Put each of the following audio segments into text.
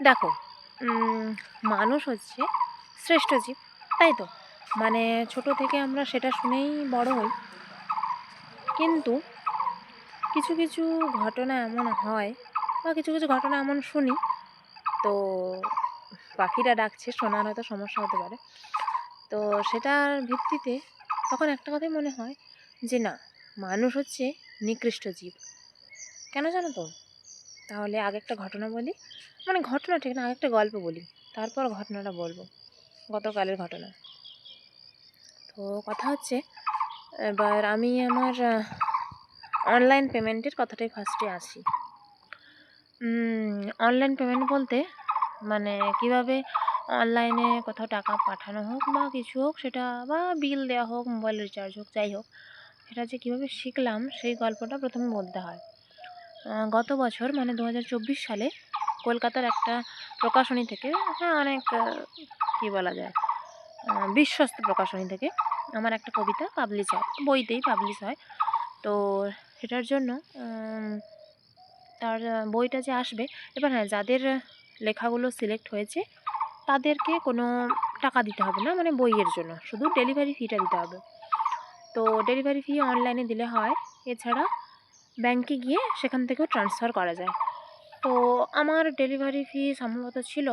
দেখো মানুষ হচ্ছে শ্রেষ্ঠ জীব, তাই তো? মানে ছোট থেকে আমরা সেটা শুনেই বড় হই। কিন্তু কিছু কিছু ঘটনা এমন হয় বা কিছু কিছু ঘটনা এমন শুনি, তো পাখিরা ডাকছে, শোনার হয়তো সমস্যা হতে পারে। তো সেটার ভিত্তিতে তখন একটা কথাই মনে হয় যে না, মানুষ হচ্ছে নিকৃষ্ট জীব। কেন জানো তো? তাহলে আগে একটা ঘটনা বলি। মানে ঘটনা ঠিক না আগে একটা গল্প বলি। তারপর ঘটনাটা বলব, গতকালের ঘটনা। তো কথা হচ্ছে, এবার আমি আমার অনলাইন পেমেন্টের কথাটাই ফার্স্টে আসি। অনলাইন পেমেন্ট বলতে মানে কীভাবে অনলাইনে কোথাও টাকা পাঠানো হোক বা কিছু হোক, সেটা বা বিল দেওয়া হোক মোবাইল রিচার্জ হোক, যাই হোক, সেটা যে কীভাবে শিখলাম, সেই গল্পটা প্রথমে বলতে হয়। গত বছর মানে দু হাজার চব্বিশ সালে কলকাতার একটা প্রকাশনী থেকে হ্যাঁ অনেক কী বলা যায় বিশ্বস্ত প্রকাশনী থেকে আমার একটা কবিতা পাবলিশ হয়, বইতেই পাবলিশ হয়। তো সেটার জন্য তার বইটা যে আসবে, এবার হ্যাঁ যাদের লেখাগুলো সিলেক্ট হয়েছে, তাদেরকে কোনো টাকা দিতে হবে না মানে বইয়ের জন্য, শুধু ডেলিভারি ফিটা দিতে হবে। তো ডেলিভারি ফি অনলাইনে দিলে হয়, এছাড়া ব্যাংকে গিয়ে সেখান থেকেও ট্রান্সফার করা যায়। তো আমার ডেলিভারি ফি সম্ভবত ছিল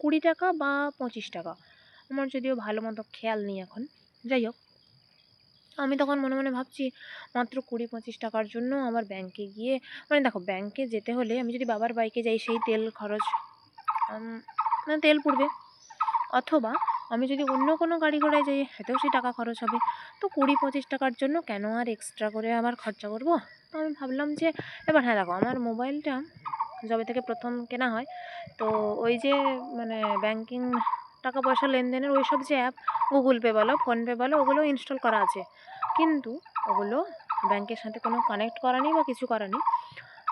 কুড়ি টাকা বা পঁচিশ টাকা। আমার যদিও ভালো মতো খেয়াল নেই এখন। যাই হোক, আমি তখন মনে মনে ভাবছি, মাত্র কুড়ি পঁচিশ টাকার জন্য আমার ব্যাংকে গিয়ে মানে দেখো ব্যাংকে যেতে হলে আমি যদি বাবার বাইকে যাই সেই তেল খরচ মানে তেল পুড়বে। অথবা আমি যদি অন্য কোনো গাড়ি ঘোড়ায় যাই সেতেও সেই টাকা খরচ হবে। তো কুড়ি পঁচিশ টাকার জন্য কেন আর এক্সট্রা করে আবার খরচা করব? তো আমি ভাবলাম যে, এবার হ্যাঁ দেখো আমার মোবাইলটা যবে থেকে প্রথম কেনা হয়, তো ওই যে মানে ব্যাংকিং টাকা পয়সা লেনদেনের ওই সব যে অ্যাপ গুগল পে বলো ফোনপে বলো, ওগুলো ইনস্টল করা আছে। কিন্তু ওগুলো ব্যাংকের সাথে কোনো কানেক্ট করা নেই বা কিছু করা নেই,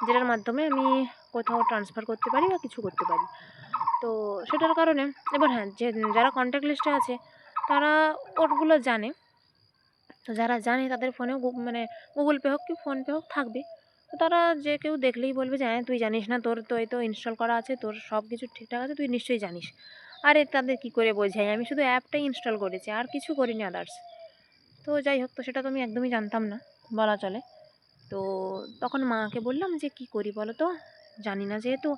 যেটার মাধ্যমে আমি কোথাও ট্রান্সফার করতে পারি বা কিছু করতে পারি। তো সেটার কারণে, এবার হ্যাঁ যে যারা কন্ট্যাক্ট লিস্টে আছে, তারা ওটগুলো জানে। তো যারা জানে তাদের ফোনেও মানে গুগল পে হোক কি ফোনপে হোক থাকবে। তো তারা যে কেউ দেখলেই বলবে যে হ্যাঁ তুই জানিস না, তোর তো এই তো ইনস্টল করা আছে, তোর সব কিছু ঠিকঠাক আছে, তুই নিশ্চয়ই জানিস। আরে তাদের কি করে বোঝাই আমি শুধু অ্যাপটাই ইনস্টল করেছি, আর কিছু করিনি আদার্স তো যাই হোক, তো সেটা তো আমি একদমই জানতাম না, বলা চলে। তো তখন মাকে বললাম যে, কি করি বলো তো? জানি না যেহেতু।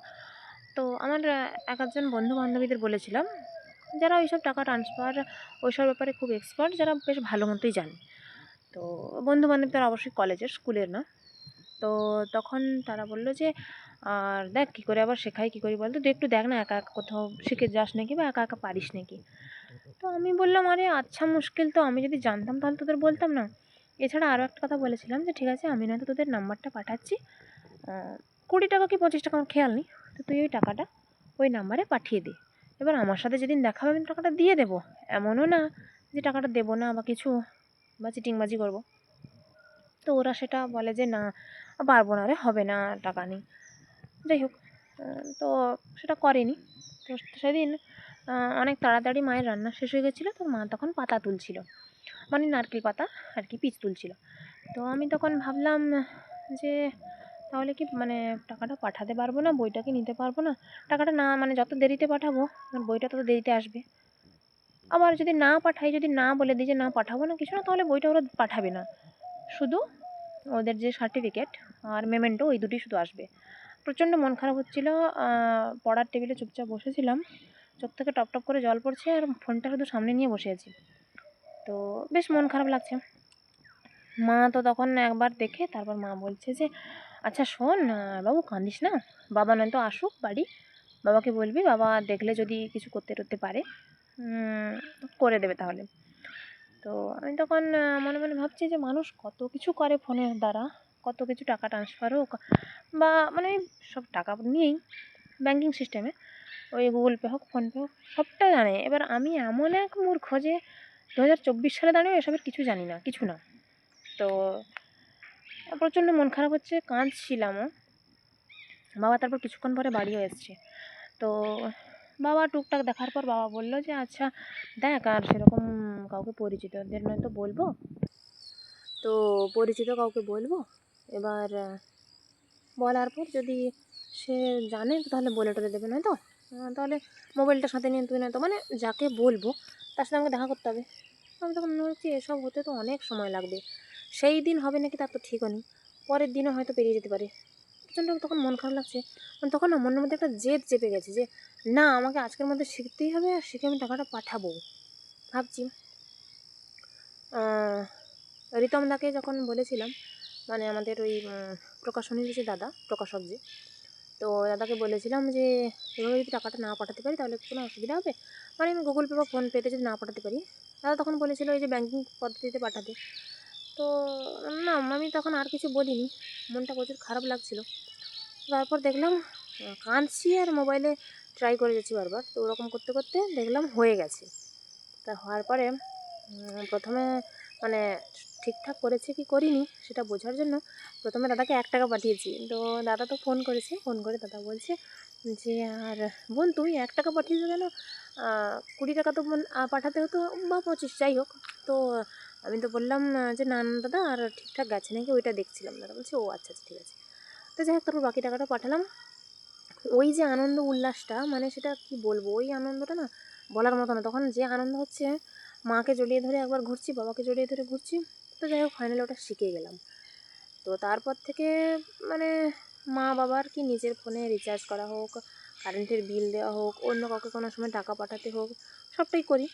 তো আমার এক আধজন বন্ধু বান্ধবীদের বলেছিলাম, যারা ওইসব টাকা ট্রান্সফার ওইসব ব্যাপারে খুব এক্সপার্ট যারা বেশ ভালো মতোই জানে। তো বন্ধু বান্ধব তারা অবশ্যই কলেজের, স্কুলের না। তো তখন তারা বলল যে, আর দেখ কী করে আবার শেখাই কী করি বলতো? তুই একটু দেখ না একা একা কোথাও শিখে যাস নাকি বা একা একা পারিস নাকি? তো আমি বললাম, আরে আচ্ছা মুশকিল তো। আমি যদি জানতাম তাহলে তোদের বলতাম না। এছাড়া আরও একটা কথা বলেছিলাম যে, ঠিক আছে, আমি নয়তো তোদের নাম্বারটা পাঠাচ্ছি। কুড়ি টাকা কি পঁচিশ টাকা? আমার খেয়াল নেই। তো তুই ওই টাকাটা ওই নাম্বারে পাঠিয়ে দে। এবার আমার সাথে যেদিন দেখা হবে, আমি টাকাটা দিয়ে দেবো। এমনও না যে, টাকাটা দেবো না বা কিছু। বা চিটিংবাজি করব। তো ওরা সেটা বলে যে, না, পারব না রে, হবে না, টাকা নেই। যাই হোক তো সেটা করেনি। তো সেদিন অনেক তাড়াতাড়ি মায়ের রান্না শেষ হয়ে গেছিল, তো মা তখন পাতা তুলছিল। মানে নারকেল পাতা আর কি পিচ তুলছিল। তো আমি তখন ভাবলাম যে, তাহলে কি মানে টাকাটা পাঠাতে পারব না? বইটা কি নিতে পারব না? টাকাটা না মানে যত দেরিতে পাঠাবো, আমার বইটা তত দেরিতে আসবে। আবার যদি না পাঠাই, যদি না বলে দিই যে না পাঠাবো না কিছু না, তাহলে বইটা ওরা পাঠাবে না। শুধু ওদের যে সার্টিফিকেট আর মেমেন্টো ওই দুটি শুধু আসবে। প্রচণ্ড মন খারাপ হচ্ছিল পড়ার টেবিলে চুপচাপ বসেছিলাম। চোখ থেকে টপ টপ করে জল পড়ছে আর ফোনটা শুধু সামনে নিয়ে বসে আছি। তো বেশ মন খারাপ লাগছে। মা তো তখন একবার দেখে তারপর মা বলছে যে আচ্ছা শোন, বাবু কাঁদিস না। বাবা নয়তো আসুক বাড়ি। বাবাকে বলবি, বাবা দেখলে যদি কিছু করতে টরতে পারে। করে দেবে তাহলে। তো আমি তখন মনে মনে ভাবছি যে মানুষ কত কিছু করে ফোনের দ্বারা, কত কিছু টাকা ট্রান্সফার হোক, বা মানে সব টাকা নিয়েই ব্যাঙ্কিং সিস্টেমে ওই গুগল পে হোক ফোনপে হোক, সবটা জানে। এবার আমি এমন এক মূর্খ যে দু হাজার চব্বিশ সালে দাঁড়িয়ে এসবের কিছু জানি না, কিছু না। তো প্রচণ্ড মন খারাপ হচ্ছে, কাঁদছিলামও। বাবা তারপর কিছুক্ষণ পরে বাড়িও এসছে। তো বাবা টুকটাক দেখার পর বাবা বলল যে আচ্ছা দেখ আর সেরকম কাউকে পরিচিতদের নয়তো বলব। তো পরিচিত কাউকে বলব? এবার বলার পর যদি সে জানে তো তাহলে বলে টলে দেবে নয়তো আহ, তাহলে মোবাইলটা সাথে নিয়ে তুই নয়তো মানে যাকে বলব তার সাথে আমাকে দেখা করতে হবে। আমি তখন মনে হচ্ছে এসব হতে তো অনেক সময় লাগবে। সেই দিন হবে নাকি তার তো ঠিকও নেই। পরের দিনও হয়তো পেরিয়ে যেতে পারে। প্রচণ্ড তখন মন খারাপ লাগছে। মানে তখন না মনের মধ্যে একটা জেদ চেপে গেছে যে না আমাকে আজকের মধ্যে শিখতেই হবে আর শিখে আমি টাকাটা পাঠাবো। ভাবছি। আহ, রিতম দাকে যখন বলেছিলাম মানে আমাদের ওই প্রকাশনীর যে দাদা প্রকাশক যে তো দাদাকে বলেছিলাম যে এভাবে যদি টাকাটা না পাঠাতে পারি তাহলে কোনো অসুবিধা হবে? মানে আমি গুগল পে বা ফোনপেতে যদি না পাঠাতে পারি দাদা তখন বলেছিল এই যে ব্যাঙ্কিং পদ্ধতিতে পাঠাতে। তো না আমি তখন আর কিছু বলিনি। মনটা প্রচুর খারাপ লাগছিল। তারপর দেখলাম কাঁদছি আর মোবাইলে ট্রাই করে যাচ্ছি বারবার। তো ওরকম করতে করতে দেখলাম হয়ে গেছে। তা হওয়ার পরে প্রথমে মানে ঠিকঠাক করেছে কি করিনি সেটা বোঝার জন্য প্রথমে দাদাকে এক টাকা পাঠিয়েছি। তো দাদা তো ফোন করেছে ফোন করে দাদা বলছে যে, আর বোন, তুমি এক টাকা পাঠিয়েছো কেন? কুড়ি টাকা তো বোন পাঠাতে হতো বা পঁচিশ, যাই হোক। তো আমি তো বললাম যে না, দাদা, আর ঠিকঠাক গেছে নাকি? ওইটা দেখছিলাম দাদা। বলছে, ও আচ্ছা আচ্ছা ঠিক আছে। তো যাই হোক, তারপর বাকি টাকাটা পাঠালাম। ওই যে আনন্দ উল্লাসটা মানে সেটা কি বলব? ওই আনন্দটা না বলার মতো না। তখন যে আনন্দ হচ্ছে, মাকে জড়িয়ে ধরে একবার ঘুরছি, বাবাকে জড়িয়ে ধরে ঘুরছি, তো যাই হোক ফাইনালি ওটা শিখে গেলাম। তো তারপর থেকে মানে মা বাবার কি নিজের ফোনে রিচার্জ করা হোক কারেন্টের বিল দেওয়া হোক, অন্য কাউকে কোনো সময় টাকা পাঠাতে হোক, সবটাই করি।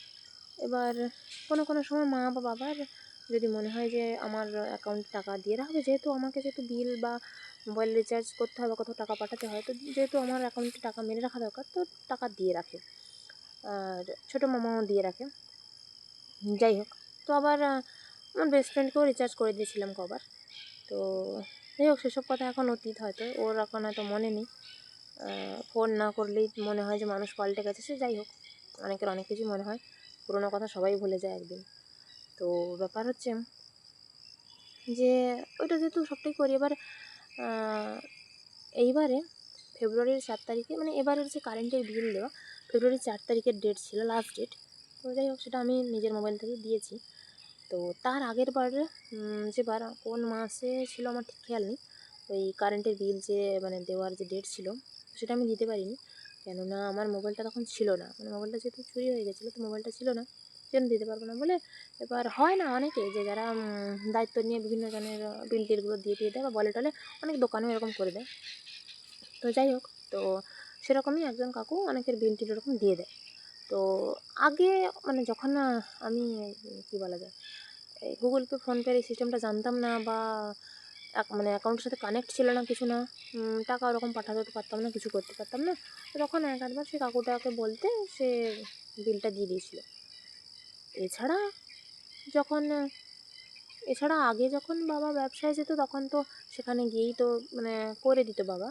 এবার কোনো কোনো সময় মা বা বাবার যদি মনে হয় যে আমার অ্যাকাউন্টে টাকা দিয়ে রাখবে যেহেতু আমাকে যেহেতু বিল বা মোবাইল রিচার্জ করতে হয় বা কোথাও টাকা পাঠাতে হয়, তো যেহেতু আমার অ্যাকাউন্টে টাকা মেরে রাখা দরকার, তো টাকা দিয়ে রাখে। আর ছোটো মামাও দিয়ে রাখে। যাই হোক, তো আবার আমার বেস্ট ফ্রেন্ডকেও রিচার্জ করে দিয়েছিলাম কবার। তো যাই হোক, সেসব কথা এখন অতীত হয়তো, ওর এখন হয়তো মনে নেই। ফোন না করলেই মনে হয় যে মানুষ পাল্টে গেছে সে যাই হোক, অনেকের অনেক কিছুই মনে হয়। পুরোনো কথা সবাই ভুলে যায় একদিন। তো ব্যাপার হচ্ছে যে, ওইটা যেহেতু সবটাই করি, এবার এইবারে ফেব্রুয়ারির চার তারিখে মানে এবারের যে কারেন্টের বিল দেওয়া ফেব্রুয়ারির চার তারিখের ডেট ছিল লাস্ট ডেট তো যাই হোক সেটা আমি নিজের মোবাইল থেকে দিয়েছি। তো তার আগের বার উম, যে বার কোন মাসে ছিল আমার ঠিক খেয়াল নেই। ওই কারেন্টের বিল যে মানে দেওয়ার যে ডেট ছিল সেটা আমি দিতে পারিনি। কেননা আমার মোবাইলটা তখন ছিল না। মানে মোবাইলটা যেহেতু চুরি হয়ে গেছিল তো মোবাইলটা ছিল না। সেজন্য দিতে পারব না বলে। এবার হয় না অনেকে যে যারা দায়িত্ব নিয়ে বিভিন্ন জনের বিল টিলগুলো দিয়ে দিয়ে দেয় বা বলে টলে অনেক দোকানেও এরকম করে দেয়। তো যাই হোক, তো সেরকমই একজন কাকু অনেকের বিল টিল এরকম দিয়ে দেয়। তো আগে মানে যখন আমি, কী বলা যায়, এই গুগল পে ফোনপের এই সিস্টেমটা জানতাম না বা মানে অ্যাকাউন্টের সাথে কানেক্ট ছিল না কিছু না টাকা ওরকম পাঠাতে পারতাম না, কিছু করতে পারতাম না। তখন এক আধবার সে কাকুটাকে বলতে সে বিলটা দিয়ে দিয়েছিল। এছাড়া যখন, এছাড়া আগে যখন বাবা ব্যবসায় যেত তখন তো সেখানে গিয়েই তো মানে করে দিত বাবা।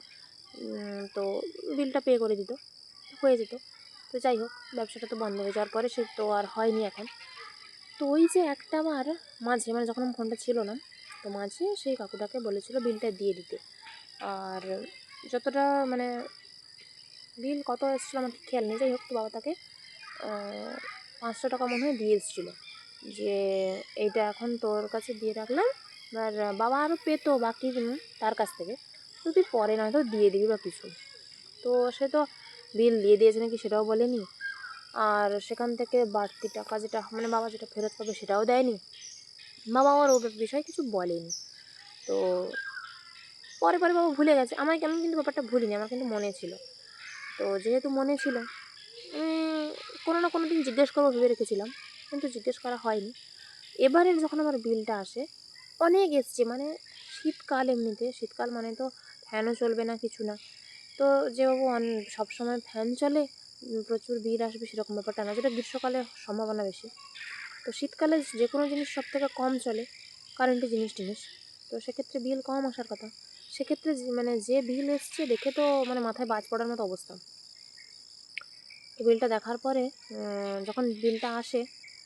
তো বিলটা পে করে দিত, হয়ে যেত। তো যাই হোক, ব্যবসাটা তো বন্ধ হয়ে যাওয়ার পরে সে তো আর হয়নি এখন। তো ওই যে একটা বার মাঝে মানে যখন আমার ফোনটা ছিল না, তো মাঝে সেই কাকুটাকে বলেছিল বিলটা দিয়ে দিতে। আর যতটা মানে বিল কত এসেছিল আমার ঠিক খেয়াল নেই, যাই হোক, তো বাবা তাকে পাঁচশো টাকা মনে হয় দিয়ে এসেছিল যে এইটা এখন তোর কাছে দিয়ে রাখলাম, এবার বাবা আরও পেতো বাকি তার কাছ থেকে। তো তুই পরে নয়তো দিয়ে দিবি বা কিছু। তো সে তো বিল দিয়ে দিয়েছে নাকি সেটাও বলেনি। আর সেখান থেকে বাড়তি টাকা যেটা মানে বাবা যেটা ফেরত পাবে সেটাও দেয়নি। বাবা আমার ওর বিষয়ে কিছু বলেনি। তো পরে পরে বাবা ভুলে গেছে। আমাকে আমি কিন্তু ব্যাপারটা ভুলিনি, আমার কিন্তু মনে ছিল। তো যেহেতু মনে ছিল কোনো না কোনো দিন জিজ্ঞেস করব, ভেবে রেখেছিলাম, কিন্তু জিজ্ঞেস করা হয়নি। এবারের যখন আমার বিলটা আসে, অনেক এসছে মানে শীতকাল এমনিতে, শীতকাল মানে তো ফ্যানও চলবে না, কিছু না। তো যেভাবে অন, সবসময় ফ্যান চলে প্রচুর বিল আসবে, সেরকম ব্যাপারটা না, যেটা গ্রীষ্মকালে সম্ভাবনা বেশি। তো শীতকালে যে কোনো জিনিস সব থেকে কম চলে, কারেন্টের জিনিস টিনিস। তো সেক্ষেত্রে বিল কম আসার কথা। সেক্ষেত্রে যে- মানে যে বিল এসছে, দেখে তো মানে মাথায় বাজ পড়ার মতো অবস্থা। তো বিলটা দেখার পরে যখন বিলটা আসে,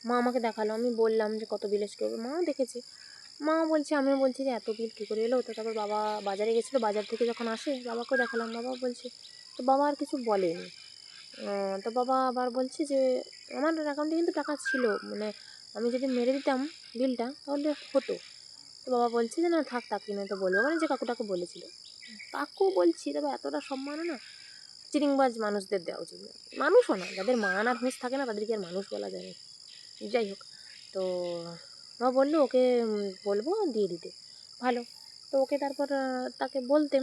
মা আমাকে দেখাল। আমি বললাম যে, কত বিল এসে মাও দেখেছে। মা বলছে, আমিও বলছি যে, এত বিল কী করে এলো? তো তারপর বাবা বাজারে গেছিল। বাজার থেকে যখন আসে, বাবাকেও দেখালাম। বাবা বলছে, তো বাবা আর কিছু বলেনি। তো বাবা আবার বলছে যে, আমার অ্যাকাউন্টে কিন্তু টাকা ছিল। মানে আমি যদি মেরে দিতাম বিলটা, তাহলে হতো। তো বাবা বলছে যে, না, থাক, তাকে নয়তো বলব। মানে যে কাকুটাকে বলেছিল। কাকু বলছি, তবে এতটা সম্মানও না। চিরিংবাজ মানুষদের দেওয়া উচিত না। মানুষও না, যাদের মান আর হুঁশ থাকে না, তাদেরকে আর মানুষ বলা যায় না। যাই হোক, তো বাবা বলল, ওকে বলব, দিয়ে দিতে। ভালো, তো ওকে তারপর তাকে বলতে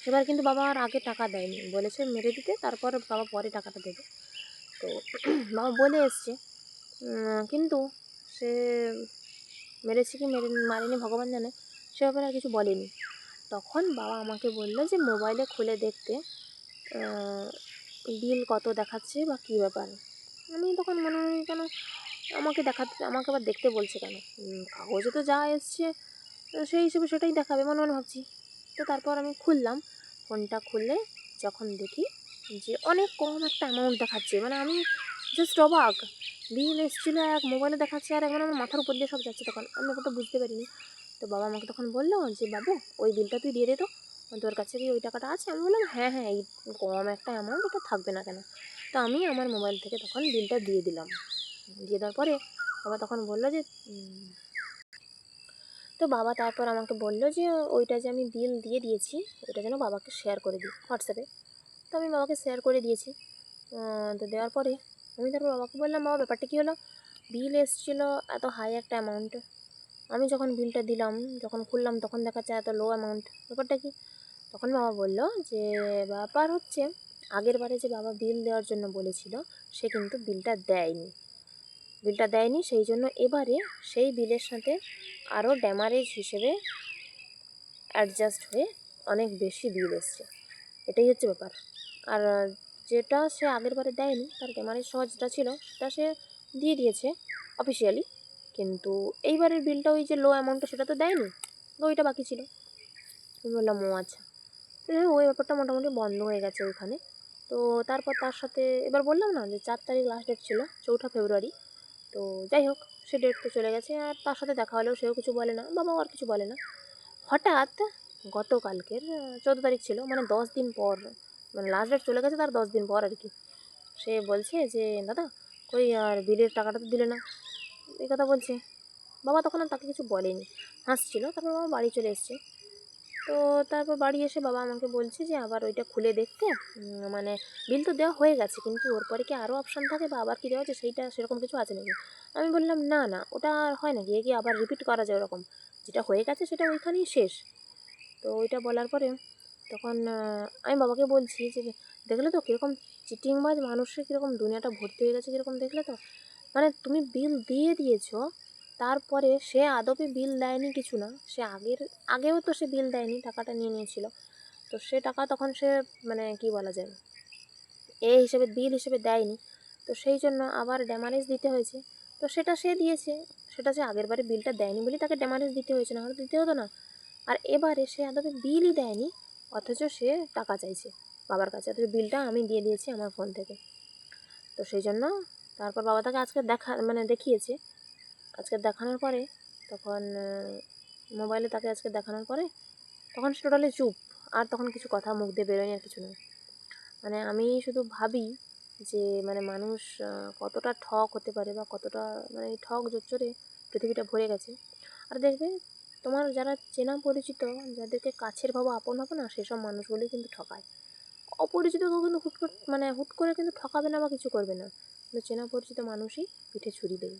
সেবার কিন্তু বাবা আর আগে টাকা দেয়নি। বলেছে মেরে দিতে, তারপর বাবা পরে টাকাটা দেবে। তো বাবা বলে এসছে কিন্তু সে মেরেছে কি মেরে মারেনি ভগবান জানে। সে ব্যাপারে আর কিছু বলেনি। তখন বাবা আমাকে বলল যে, মোবাইলে খুলে দেখতে বিল কত দেখাচ্ছে বা কী ব্যাপার? আমি তখন মনে হয় কেন আমাকে দেখাতে আমাকে আবার দেখতে বলছে কেন? কাগজে তো যা এসছে, সেই হিসেবে সেটাই দেখাবে, মনে মনে ভাবছি। তো তারপর আমি খুললাম, ফোনটা খুলে যখন দেখি যে অনেক কম একটা অ্যামাউন্ট দেখাচ্ছে মানে আমি জাস্ট অবাক। বিল এসেছিল এক মোবাইলে দেখাচ্ছে আর এখন আমার মাথার উপর দিয়ে সব যাচ্ছে তখন। আমি ব্যাপারটা বুঝতে পারিনি। তো বাবা আমাকে তখন বলল যে, বাবু, ওই বিলটা তুই দিয়ে দে তো। তোর কাছে কি ওই টাকাটা আছে? আমি বললাম হ্যাঁ হ্যাঁ এই কম একটা অ্যামাউন্ট ওটা থাকবে না কেন? তো আমি আমার মোবাইল থেকে তখন বিলটা দিয়ে দিলাম। দিয়ে দেওয়ার পরে বাবা তখন বলল যে তো বাবা তারপর আমাকে বলল যে, ওইটা যে আমি বিল দিয়ে দিয়েছি, ওইটা যেন বাবাকে শেয়ার করে দিই হোয়াটসঅ্যাপে তো আমি বাবাকে শেয়ার করে দিয়েছি। তো দেওয়ার পরে আমি তারপর বাবাকে বললাম, বাবা, ব্যাপারটা কী হলো? বিল এসেছিল এত হাই একটা অ্যামাউন্ট আমি যখন বিলটা দিলাম, যখন খুললাম, তখন দেখাচ্ছে এত লো অ্যামাউন্ট ব্যাপারটা কি? তখন বাবা বলল যে ব্যাপার হচ্ছে আগের বারে যে বাবা বিল দেওয়ার জন্য বলেছিল, সে কিন্তু বিলটা দেয়নি। বিলটা দেয়নি, সেই জন্য এবারে সেই বিলের সাথে আরও ড্যামারেজ হিসেবে অ্যাডজাস্ট হয়ে অনেক বেশি বিল এসছে। এটাই হচ্ছে ব্যাপার। আর যেটা সে আগের বারে দেয়নি, তার ড্যামারেজ সহ যেটা ছিল, সেটা সে দিয়ে দিয়েছে অফিসিয়ালি কিন্তু এইবারের বিলটা ওই যে লো অ্যামাউন্টটা সেটা তো দেয়নি, তো ওইটা বাকি ছিল। আমি বললাম, ও আচ্ছা। ওই ব্যাপারটা মোটামুটি বন্ধ হয়ে গেছে ওইখানে। তো তারপর তার সাথে এবার বললাম না যে চার তারিখ লাস্ট ডেট ছিল, চৌঠা ফেব্রুয়ারি। তো যাই হোক, সে ডেট তো চলে গেছে আর তার সাথে দেখা হলেও সেও কিছু বলে না, বাবাও আর কিছু বলে না। হঠাৎ গতকালকের চোদ্দ তারিখ ছিল মানে দশ দিন পর মানে লাস্ট ডেট চলে গেছে তার দশ দিন পর আর কি। সে বলছে যে, দাদা, কই আর বিলের টাকাটা তো দিলে না? এই কথা বলছে। বাবা তখন আর তাকে কিছু বলেনি। হাসছিল, তারপর বাবা বাড়ি চলে এসছে। তো তারপর বাড়ি এসে বাবা আমাকে বলছে যে আবার ওইটা খুলে দেখতে। মানে বিল তো দেওয়া হয়ে গেছে, কিন্তু ওর পরে কি আরও অপশান থাকে বা আবার কি দেওয়া আছে সেইটা সেরকম কিছু আছে নাকি? আমি বললাম, না না, ওটা আর হয় নাকি কি আবার রিপিট করা যায় ওরকম। যেটা হয়ে গেছে সেটা ওইখানেই শেষ। তো ওইটা বলার পরে তখন আমি বাবাকে বলছি যে, দেখলে তো কীরকম চিটিংবাজ মানুষের কীরকম দুনিয়াটা ভর্তি হয়ে গেছে কীরকম দেখলে তো? মানে তুমি বিল দিয়ে দিয়েছ তারপরে সে আদপে বিল দেয়নি কিছু না। সে আগের, আগেও তো সে বিল দেয়নি, টাকাটা নিয়ে নিয়েছিল। তো সে টাকা তখন সে মানে কি বলা যায় এ হিসেবে বিল হিসেবে দেয়নি। তো সেই জন্য আবার ড্যামারেজ দিতে হয়েছে। তো সেটা সে দিয়েছে, সেটা সে আগের বারে বিলটা দেয়নি বলেই তাকে ড্যামারেজ দিতে হয়েছে না হলে দিতে হতো না। আর এবারে সে আদপে বিলই দেয়নি, অথচ সে টাকা চাইছে বাবার কাছে, অথচ বিলটা আমি দিয়ে দিয়েছি আমার ফোন থেকে। তো সেই জন্য তারপর বাবা তাকে আজকে দেখা মানে দেখিয়েছে। আজকে দেখানোর পরে তখন মোবাইলে তাকে আজকে দেখানোর পরে তখন সে টোটালি চুপ। আর তখন কিছু কথা মুখ দিয়ে বেরোয়নি আর কিছু নয়। মানে আমি শুধু ভাবি যে মানে মানুষ কতটা ঠক হতে পারে বা কতটা মানে ঠক জোচ্চরে পৃথিবীটা ভরে গেছে। আর দেখবে তোমার যারা চেনা পরিচিত, যাদেরকে কাছের ভাবো, আপন ভাবো না, সেসব মানুষগুলোই কিন্তু ঠকায়। অপরিচিত কেউ কিন্তু হুট মানে হুট করে কিন্তু ঠকাবে না বা কিছু করবে না। কিন্তু চেনা পরিচিত মানুষই পিঠে ছুরি দেবে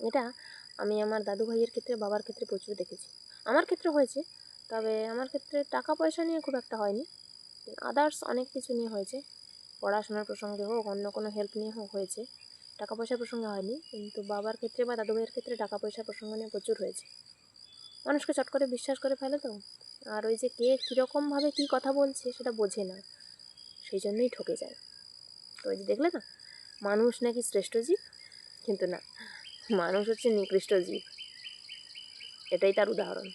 এটা আমি আমার দাদু ভাইয়ের ক্ষেত্রে, বাবার ক্ষেত্রে প্রচুর দেখেছি। আমার ক্ষেত্রে হয়েছে, তবে আমার ক্ষেত্রে টাকা পয়সা নিয়ে খুব একটা হয়নি। আদার্স অনেক কিছু নিয়ে হয়েছে, পড়াশোনার প্রসঙ্গে হোক, অন্য কোনো হেল্প নিয়ে হোক হয়েছে। টাকা পয়সার প্রসঙ্গে হয়নি, কিন্তু বাবার ক্ষেত্রে বা দাদু ভাইয়ের ক্ষেত্রে টাকা পয়সার প্রসঙ্গ নিয়ে প্রচুর হয়েছে। মানুষকে চট করে বিশ্বাস করে ফেলে তো, আর ওই যে কে কীরকমভাবে কী কথা বলছে সেটা বোঝে না, সেই জন্যই ঠকে যায়। তো ওই যে দেখলে না, মানুষ নাকি শ্রেষ্ঠ জীব, কিন্তু না। মানুষ হচ্ছে নিকৃষ্ট জীব। এটাই তার উদাহরণ।